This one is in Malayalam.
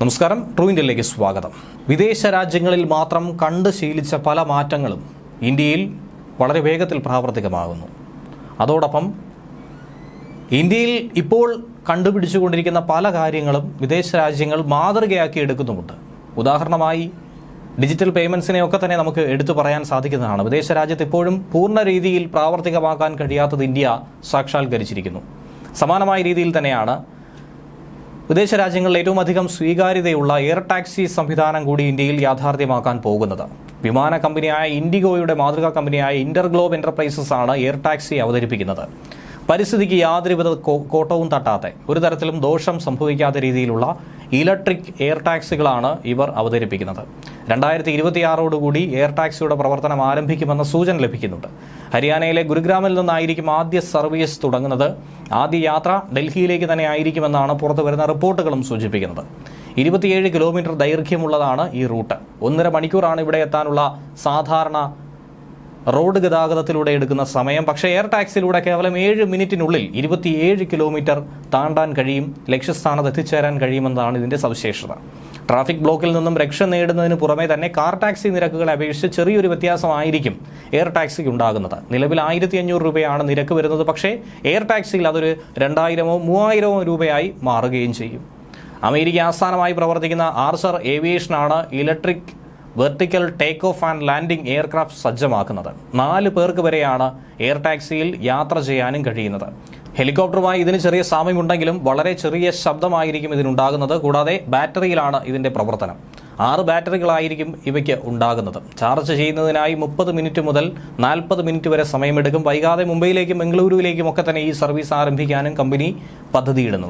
നമസ്കാരം ട്രൂ ഇന്ത്യയിലേക്ക് സ്വാഗതം. വിദേശ രാജ്യങ്ങളിൽ മാത്രം കണ്ട് ശീലിച്ച പല മാറ്റങ്ങളും ഇന്ത്യയിൽ വളരെ വേഗത്തിൽ പ്രാവർത്തികമാകുന്നു. അതോടൊപ്പം ഇന്ത്യയിൽ ഇപ്പോൾ കണ്ടുപിടിച്ചുകൊണ്ടിരിക്കുന്ന പല കാര്യങ്ങളും വിദേശ രാജ്യങ്ങൾ മാതൃകയാക്കി എടുക്കുന്നുമുണ്ട്. ഉദാഹരണമായി ഡിജിറ്റൽ പേയ്മെൻസിനെ ഒക്കെ തന്നെ നമുക്ക് എടുത്തു പറയാൻ സാധിക്കുന്നതാണ്. വിദേശ രാജ്യത്ത് ഇപ്പോഴും പൂർണ രീതിയിൽ പ്രാവർത്തികമാക്കാൻ കഴിയാത്തത് ഇന്ത്യ സാക്ഷാത്കരിച്ചിരിക്കുന്നു. സമാനമായ രീതിയിൽ തന്നെയാണ് വിദേശ രാജ്യങ്ങളിൽ ഏറ്റവും അധികം സ്വീകാര്യതയുള്ള എയർ ടാക്സി സംവിധാനം കൂടി ഇന്ത്യയിൽ യാഥാർത്ഥ്യമാക്കാൻ പോകുന്നത്. വിമാന കമ്പനിയായ ഇൻഡിഗോയുടെ മാതൃകാ കമ്പനിയായ ഇന്റർഗ്ലോബ് എന്റർപ്രൈസസ് ആണ് എയർ ടാക്സി അവതരിപ്പിക്കുന്നത്. പരിസ്ഥിതിക്ക് യാതൊരുവിധ കോട്ടവും തട്ടാത്ത ഒരു തരത്തിലും ദോഷം സംഭവിക്കാത്ത രീതിയിലുള്ള ഇലക്ട്രിക് എയർ ടാക്സികളാണ് ഇവർ അവതരിപ്പിക്കുന്നത്. രണ്ടായിരത്തി ഇരുപത്തിയാറോടുകൂടി എയർ ടാക്സിയുടെ പ്രവർത്തനം ആരംഭിക്കുമെന്ന സൂചന ലഭിക്കുന്നുണ്ട്. ഹരിയാനയിലെ ഗുരുഗ്രാമിൽ നിന്നായിരിക്കും ആദ്യ സർവീസ് തുടങ്ങുന്നത് ആദ്യ യാത്ര ഡൽഹിയിലേക്ക് തന്നെ ആയിരിക്കുമെന്നാണ് പുറത്തു വരുന്ന റിപ്പോർട്ടുകളും സൂചിപ്പിക്കുന്നത്. ഇരുപത്തിയേഴ് കിലോമീറ്റർ ദൈർഘ്യമുള്ളതാണ് ഈ റൂട്ട്. ഒന്നര മണിക്കൂറാണ് ഇവിടെ എത്താനുള്ള സാധാരണ റോഡ് ഗതാഗതത്തിലൂടെ എടുക്കുന്ന സമയം. പക്ഷേ എയർ ടാക്സിലൂടെ കേവലം ഏഴ് മിനിറ്റിനുള്ളിൽ ഇരുപത്തിയേഴ് കിലോമീറ്റർ താണ്ടാൻ കഴിയും ലക്ഷ്യസ്ഥാനത്ത് എത്തിച്ചേരാൻ കഴിയുമെന്നതാണ് ഇതിന്റെ സവിശേഷത. ട്രാഫിക് ബ്ലോക്കിൽ നിന്നും രക്ഷ നേടുന്നതിന് പുറമെ തന്നെ കാർ ടാക്സി നിരക്കുകളെ അപേക്ഷിച്ച് ചെറിയൊരു വ്യത്യാസമായിരിക്കും എയർ ടാക്സിക്ക് ഉണ്ടാകുന്നത്. നിലവിൽ ആയിരത്തി അഞ്ഞൂറ് രൂപയാണ് നിരക്ക് വരുന്നത്. പക്ഷേ എയർ ടാക്സിയിൽ അതൊരു രണ്ടായിരമോ മൂവായിരമോ രൂപയായി മാറുകയും ചെയ്യും. അമേരിക്ക ആസ്ഥാനമായി പ്രവർത്തിക്കുന്ന Archer ഏവിയേഷനാണ് electric vertical take off and landing aircraft സജ്ജമാക്കുന്നത്. നാല് പേർക്ക് വരെയാണ് എയർ ടാക്സിയിൽ യാത്ര ചെയ്യാനും കഴിയുന്നത്. ഹെലികോപ്റ്ററുമായി ഇതിന് ചെറിയ സാമ്യമുണ്ടെങ്കിലും വളരെ ചെറിയ ശബ്ദമായിരിക്കും ഇതിനുണ്ടാകുന്നത്. കൂടാതെ ബാറ്ററിയിലാണ് ഇതിന്റെ പ്രവർത്തനം. ആറ് ബാറ്ററികളായിരിക്കും ഇവയ്ക്ക് ഉണ്ടാകുന്നത്. ചാർജ് ചെയ്യുന്നതിനായി മുപ്പത് മിനിറ്റ് മുതൽ നാൽപ്പത് മിനിറ്റ് വരെ സമയമെടുക്കും. വൈകാതെ മുംബൈയിലേക്കും ബംഗളൂരുവിലേക്കും ഒക്കെ തന്നെ ഈ സർവീസ് ആരംഭിക്കാനും കമ്പനി പദ്ധതിയിടുന്നു.